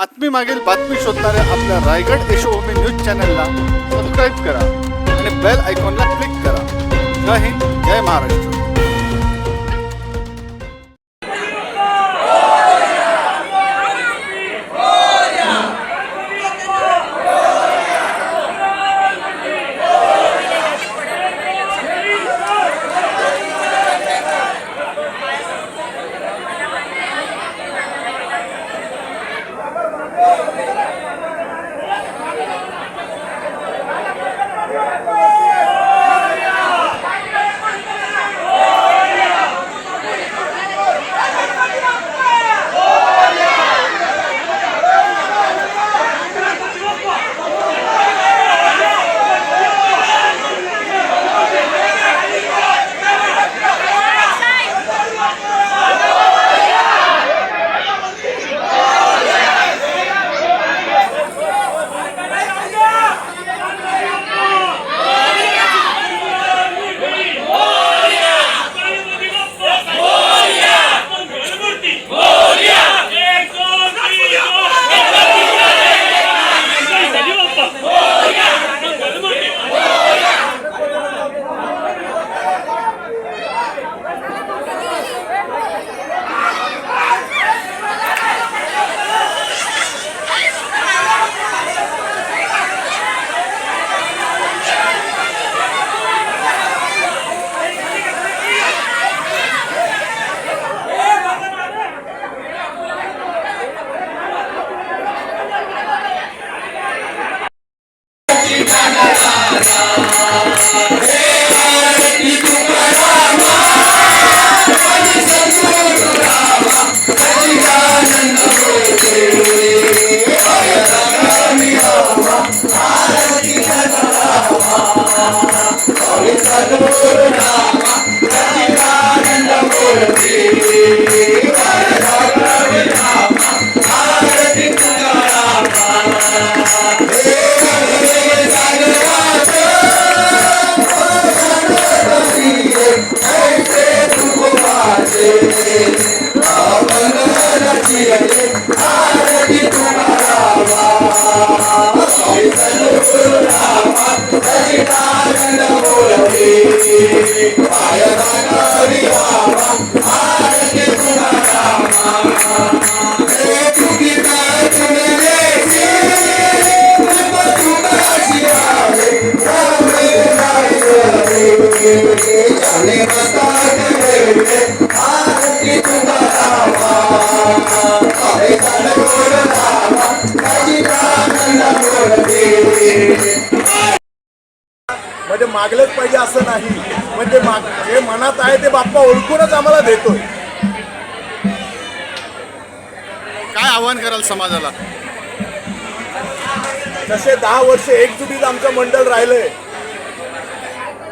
बातमी मागील बातमी शोधणाऱ्या आपल्या रायगड यशोभूमी न्यूज चॅनलला सबस्क्राईब करा आणि बेल आयकॉनला क्लिक करा. जय हिंद जय महाराष्ट्र. म्हणजे मागलंच पाहिजे असं नाही. म्हणजे माग जे मनात आहे ते बाप्पा ओळखूनच आम्हाला देतोय. काय आव्हान कराल समाजाला? जसे दहा वर्ष एकजुटीत आमचं मंडळ राहिलंय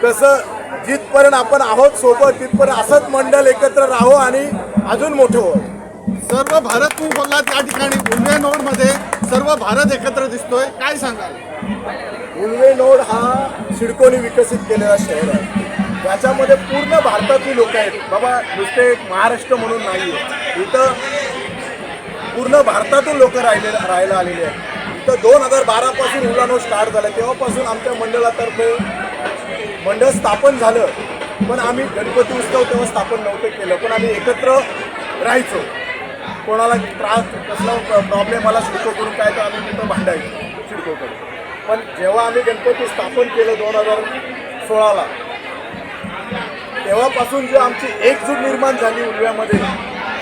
तसं जिथपर्यंत आपण आहोत सोबत तिथपर्यंत असंच मंडळ एकत्र राहो आणि अजून मोठं हो सर्व भारत तुम्ही बोललात त्या ठिकाणी उल्वे नोडमध्ये सर्व भारत एकत्र दिसतोय. काय सांगाल? उल्वे नोड हा सिडकोनी विकसित केलेला शहर आहे. याच्यामध्ये पूर्ण भारतातली लोक आहेत. बाबा नुसते महाराष्ट्र म्हणून नाही इथं पूर्ण भारतातून लोक राहिले राहायला आलेले आहेत. इथं दोन हजार बारापासून उलानो स्टार्ट झालं तेव्हापासून आमच्या मंडळातर्फे मंडळ स्थापन झालं पण आम्ही गणपती उत्सव तेव्हा स्थापन नव्हतं केलं पण आम्ही एकत्र राहायचो. कोणाला त्रास कसला प्रॉब्लेम आला शिडको करून काय तर आम्ही तिथं भांडायचो शिडकोकडे पण जेव्हा आम्ही गणपती स्थापन केलं दोन हजार सोळाला तेव्हापासून जी आमची एकजूट निर्माण झाली उलव्यामध्ये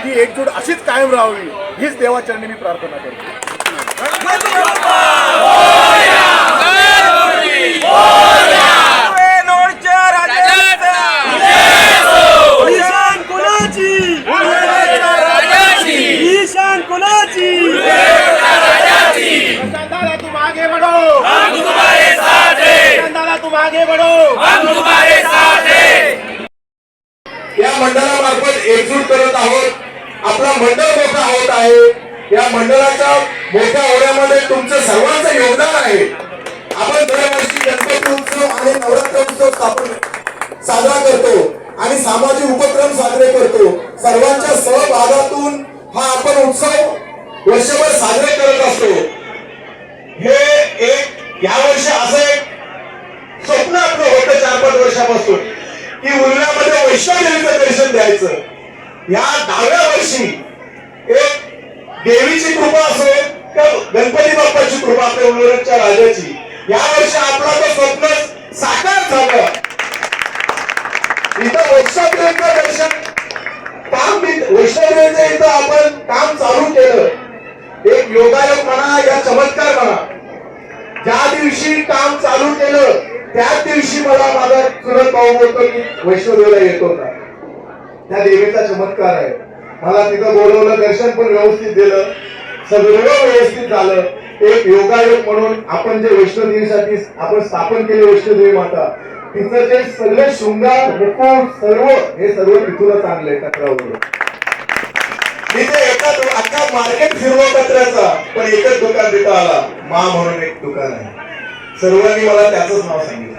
ती एकजूट अशीच कायम राहावी हीच देवाचरणी मी प्रार्थना करतो. आगे बढ़ो। हम तुम्हारे साथ या मंडळामार्फत एकजूट करत आहोत. आपला मंडळ मोठा होत आहे. या मंडळाच्या मोठ्या होण्यामध्ये तुमचं सर्वांचं योगदान आहे. आपण दरवर्षी गणपती उत्सव आणि नवरात्र उत्सव स्थापन साजरा करतो आणि सामाजिक उपक्रम साजरे करतो. सर्वांच्या सहभागातून हा आपण उत्सव वर्षभर साजरे करत असतो. हे एक यावर्षी असं वर्षापासून की उरण्यामध्ये वैष्णोदेवीचं दर्शन द्यायचं. या दहाव्या वर्षी एक देवीची कृपा असेल तर गणपती बाप्पाची कृपा आपल्या उलरच्या राजाची. या वर्षी आपला तो स्वप्न साकार झालं. इथं वैष्णोदेवीचं दर्शन काम वैष्णोदेवीचं इथं आपण काम चालू केलं. एक योगायोग म्हणा या चमत्कार म्हणा. ज्या दिवशी काम चालू केलं त्याच दिवशी मला माझा चुलत भाऊ बोलतो की वैष्णोदेवीला येतो का? त्या देवीचा चमत्कार आहे. मला तिथं बोलवलं दर्शन पण व्यवस्थित दिलं. सगळं व्यवस्थित झालं. एक योगायोग म्हणून आपण जे वैष्णोदेवीसाठी आपण स्थापन केले वैष्णोदेवी माता तिचं जे सगळे शृंगार मुकुट सर्व हे सर्व तिथूनच आणलंय कचरावरून तिथे एका अख्खा मार्केट फिरवा कचऱ्याचा पण एकच दुकान तिथं आला. मा म्हणून एक दुकान आहे. सर्वांनी मला त्याचंच नाव सांगितलं.